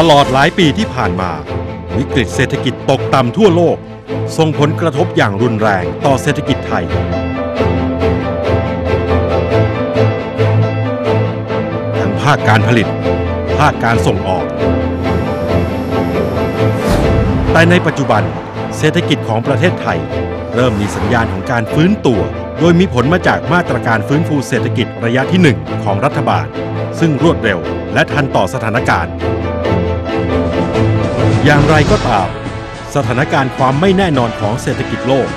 ตลอดหลายปีที่ผ่านมา วิกฤตเศรษฐกิจตกต่ำทั่วโลก ส่งผลกระทบอย่างรุนแรงต่อเศรษฐกิจไทย ทั้งภาคการผลิต ภาคการส่งออก แต่ในปัจจุบันเศรษฐกิจของประเทศไทย เริ่มมีสัญญาณของการฟื้นตัว โดยมีผลมาจากมาตรการฟื้นฟูเศรษฐกิจระยะที่ 1 ของรัฐบาล ซึ่งรวดเร็วและทันต่อสถานการณ์ อย่างไรก็ตาม สถานการณ์ความไม่แน่นอนของเศรษฐกิจโลก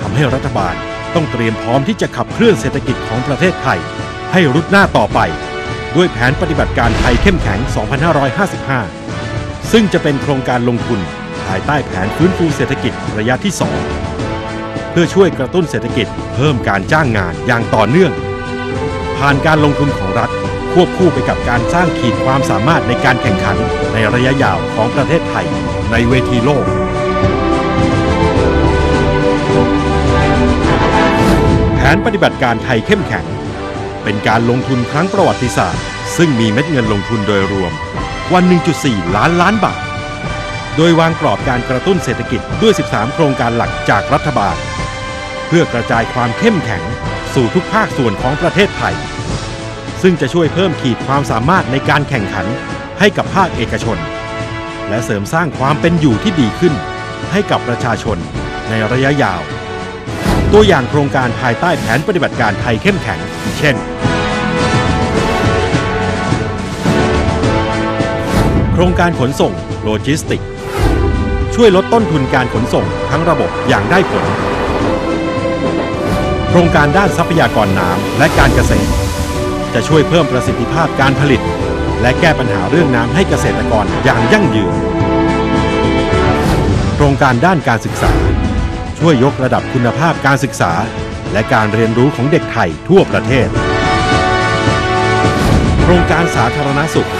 ทำให้รัฐบาลต้องเตรียมพร้อมที่จะขับเคลื่อนเศรษฐกิจของประเทศไทย ให้รุดหน้าต่อไป ด้วยแผนปฏิบัติการไทยเข้มแข็ง 2555 ซึ่งจะเป็นโครงการลงทุนภายใต้แผนฟื้นฟูเศรษฐกิจระยะที่ 2 เพื่อช่วยกระตุ้นเศรษฐกิจเพิ่มการจ้างงานอย่างต่อเนื่อง ผ่านการลงทุนของรัฐ ควบคู่ไปกับการสร้างขีดความสามารถในการแข่งขันในระยะยาวของประเทศไทยในเวทีโลก แผนปฏิบัติการไทยเข้มแข็ง เป็นการลงทุนครั้งประวัติศาสตร์ ซึ่งมีเม็ดเงินลงทุนโดยรวมกว่า 1.4 ล้านล้านบาท โดยวางกรอบการกระตุ้นเศรษฐกิจด้วย 13 โครงการหลักจากรัฐบาล เพื่อกระจายความเข้มแข็งสู่ทุกภาคส่วนของประเทศไทย ซึ่งจะช่วยเพิ่มขีดความสามารถในการแข่งขันให้กับภาคเอกชน และเสริมสร้างความเป็นอยู่ที่ดีขึ้น ให้กับประชาชนในระยะยาว ตัวอย่างโครงการภายใต้แผนปฏิบัติการไทยเข้มแข็งเช่น โครงการขนส่งโลจิสติก ช่วยลดต้นทุนการขนส่งทั้งระบบอย่างได้ผล โครงการด้านทรัพยากรน้ำและการเกษตร จะช่วยเพิ่มประสิทธิภาพการผลิต และแก้ปัญหาเรื่องน้ำให้เกษตรกรอย่างยั่งยืน โครงการด้านการศึกษา ช่วยยกระดับคุณภาพการศึกษา และการเรียนรู้ของเด็กไทยทั่วประเทศ โครงการสาธารณสุข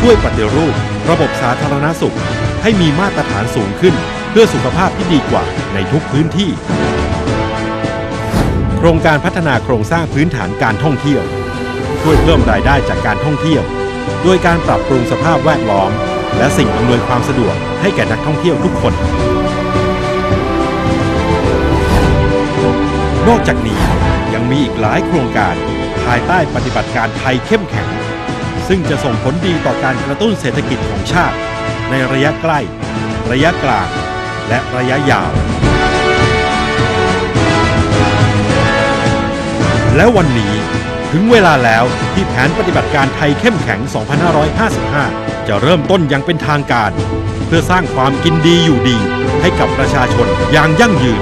ช่วยปฏิรูป ระบบสาธารณสุข ให้มีมาตรฐานสูงขึ้น เพื่อสุขภาพที่ดีกว่าในทุกพื้นที่ โครงการพัฒนาโครงสร้างพื้นฐานการท่องเที่ยว ช่วยเพิ่มรายได้จากการท่องเที่ยว โดยการปรับปรุงสภาพแวดล้อม และสิ่งอำนวยความสะดวกให้แก่นักท่องเที่ยวทุกคน นอกจากนี้ยังมีอีกหลายโครงการ ภายใต้ปฏิบัติการไทยเข้มแข็ง ซึ่งจะส่งผลดีต่อการกระตุ้นเศรษฐกิจของชาติ ในระยะใกล้ ระยะกลาง และระยะยาว และวันนี้ ถึงเวลาแล้วที่แผนปฏิบัติการไทยเข้มแข็ง 2555 จะเริ่มต้นอย่างเป็นทางการ เพื่อสร้างความกินดีอยู่ดี ให้กับประชาชนอย่างยั่งยืน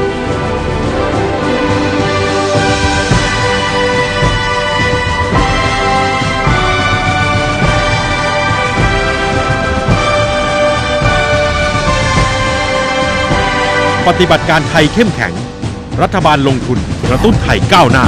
ปฏิบัติการไทยเข้มแข็ง รัฐบาลลงทุนกระตุ้นไทยก้าวหน้า